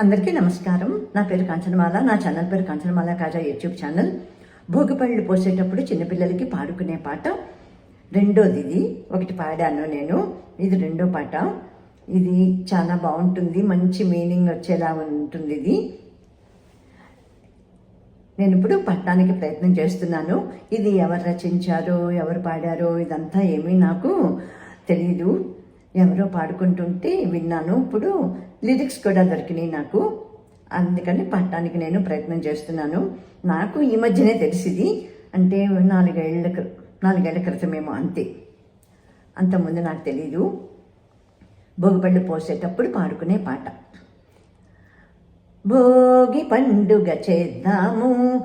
అందరికీ నమస్కారం. నా పేరు కాంచనమాల. నా ఛానల్ పేరు కాంచనమాల కాజా యూట్యూబ్ ఛానల్. భోగిపళ్ళు పోసేటప్పుడు చిన్నపిల్లలకి పాడుకునే పాట. రెండోది ఇది ఒకటి పాడాను నేను. ఇది రెండో పాట. ఇది చాలా బాగుంటుంది. మంచి మీనింగ్ వచ్చేలా ఉంటుంది ఇది. నేను ఇప్పుడు పట్టడానికి ప్రయత్నం చేస్తున్నాను. ఇది ఎవరు రచించారో ఎవరు పాడారో ఇదంతా ఏమీ నాకు తెలియదు ఎవరో పాడుకుంటుంటే విన్నాను. ఇప్పుడు లిరిక్స్ కూడా దొరికినాయి నాకు. అందుకని పట్టడానికి నేను ప్రయత్నం చేస్తున్నాను. నాకు ఈ మధ్యనే తెలిసింది. అంటే నాలుగేళ్ళ క్రి- నాలుగేళ్ళ క్రితమేమో అంతే. అంతకుముందు నాకు తెలీదు. భోగిపళ్ళు పోసేటప్పుడు పాడుకునే పాట. భోగి పండుగ చేద్దాము.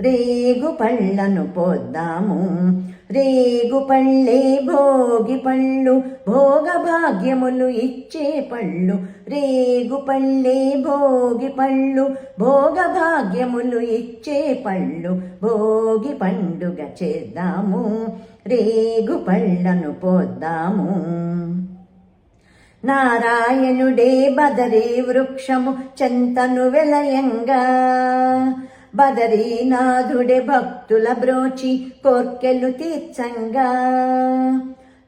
రేగు పళ్ళను పోద్దాము. రేగు పళ్ళే భోగి పళ్ళు భోగ భాగ్యములు ఇచ్చే పళ్ళు. రేగు పళ్ళే భోగి పళ్ళు భోగ భాగ్యములు ఇచ్చే పళ్ళు. భోగి పండుగ చేద్దాము. రేగు పళ్ళను పోద్దాము. నారాయణుడే బదరే వృక్షము చెంతను వెలయంగా. బదరీనాథుడే భక్తుల బ్రోచి కోర్కెలు తీర్చంగా.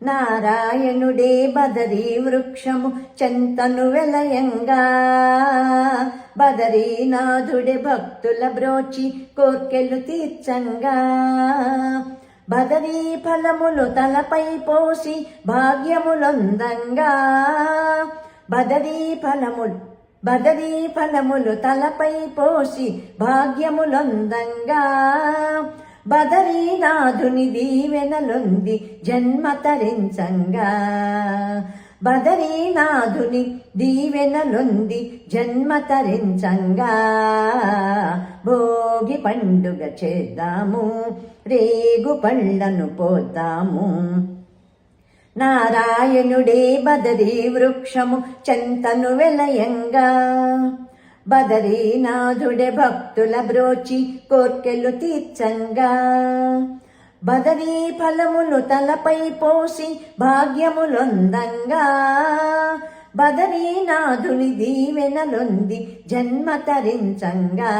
నారాయణుడే బదరీ వృక్షము చెంతను వెలయంగా. బదరీనాథుడే భక్తుల బ్రోచి కోర్కెలు తీర్చంగా. బదరీ ఫలములు తలపై పోసి భాగ్యములొందంగా. బదరీ ఫలములు బదరీ ఫలములు తలపై పోసి భాగ్యములొందంగా. బదరీనాథుని దీవెనలొంది జన్మ తరించంగా. బదరీనాథుని దీవెనలొంది జన్మ తరించంగా. భోగి పండుగ చేద్దాము రేగు పళ్ళను పోద్దాము. నారాయణుడే బదరీ వృక్షము చెంతను వెలయంగా. బదరీనాథుడే భక్తుల బ్రోచి కోర్కెలు తీర్చంగా. బదరీ ఫలములు తలపై పోసి భాగ్యములొందంగా. బదరీనాథుని దీవెనలొంది జన్మ తరించంగా.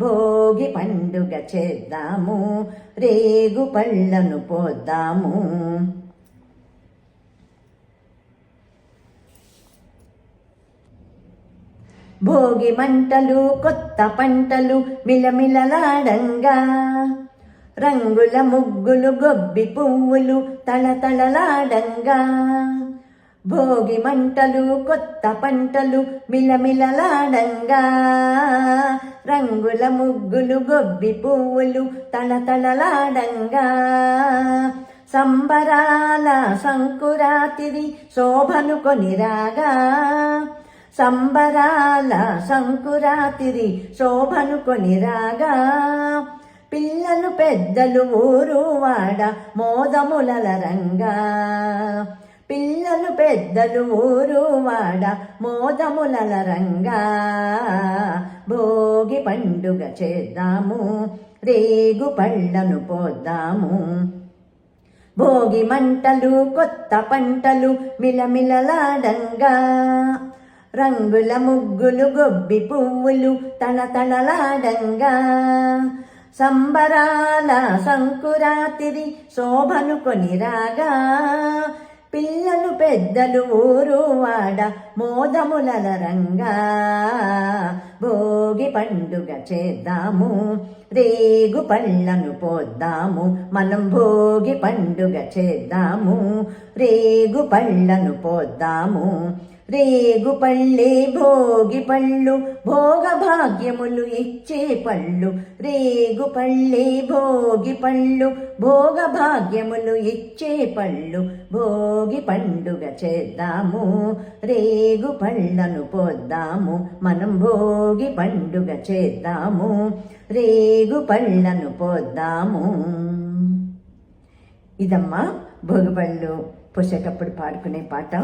భోగి పండుగ చేద్దాము రేగు పళ్ళను పోద్దాము. భోగి మంటలు కొత్త పంటలు మిలమిలలాడంగా. రంగుల ముగ్గులు గొబ్బి పువ్వులు తళతళలాడంగా. భోగి మంటలు కొత్త పంటలు మిలమిలలాడంగా. రంగుల ముగ్గులు గొబ్బి పువ్వులు తళతళలాడంగా. సంబరాల సంకురాతిరి శోభను కొనిరాగా సంబరాల సంకురాతిరి శోభను కొనిరాగా పిల్లలు పెద్దలు ఊరు వాడ మోదములల రంగా. పిల్లలు పెద్దలు ఊరు వాడ మోదములల రంగా. భోగి పండుగ చేద్దాము రేగు పళ్ళను పోద్దాము. భోగి మంటలు కొత్త పంటలు మిలమిలలాడంగా. రంగుల ముగ్గులు గొబ్బి పువ్వులు తళతళలాడంగా సంబరాల సంకురాతిరి శోభను కొనిరాగా. పిల్లలు పెద్దలు ఊరు వాడ మోదములల రంగా. భోగి పండుగ చేద్దాము రేగు పళ్ళను పోద్దాము మనం భోగి పండుగ చేద్దాము రేగు పళ్ళను పోద్దాము. రేగు పళ్ళే భోగి పళ్ళు భోగ భాగ్యములు ఇచ్చే పళ్ళు. రేగు పళ్ళే భోగి పళ్ళు భోగ భాగ్యములు ఇచ్చే పళ్ళు. భోగి పండుగ చేద్దాము రేగు పళ్ళను పోద్దాము. మనం భోగి పండుగ చేద్దాము రేగు పళ్ళను పోద్దాము. ఇదమ్మా భోగిపళ్ళు పోసేటప్పుడు పాడుకునే పాట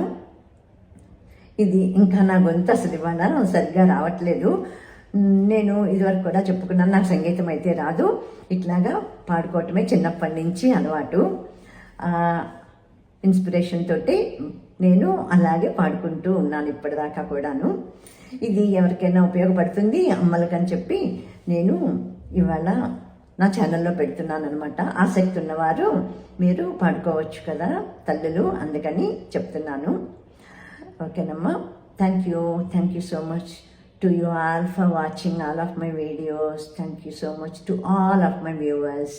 ఇది ఇంకా నా గొంతు అసలు ఇవాళ సరిగ్గా రావట్లేదు. నేను ఇదివరకు కూడా చెప్పుకున్నాను నాకు సంగీతం అయితే రాదు. ఇట్లాగా పాడుకోవటమే చిన్నప్పటి నుంచి అలవాటు. ఇన్స్పిరేషన్ తోటి నేను అలాగే పాడుకుంటూ ఉన్నాను ఇప్పటిదాకా కూడాను. ఇది ఎవరికైనా ఉపయోగపడుతుంది అమ్మలకని చెప్పి నేను ఇవాళ నా ఛానల్లో పెడుతున్నాను అనమాట ఆసక్తి ఉన్నవారు మీరు పాడుకోవచ్చు కదా తల్లులు అందుకని చెప్తున్నాను. ಓಕೆನಮ್ಮ Thank you. Thank you so much to you all for watching all of my videos. Thank you so much to all of my viewers.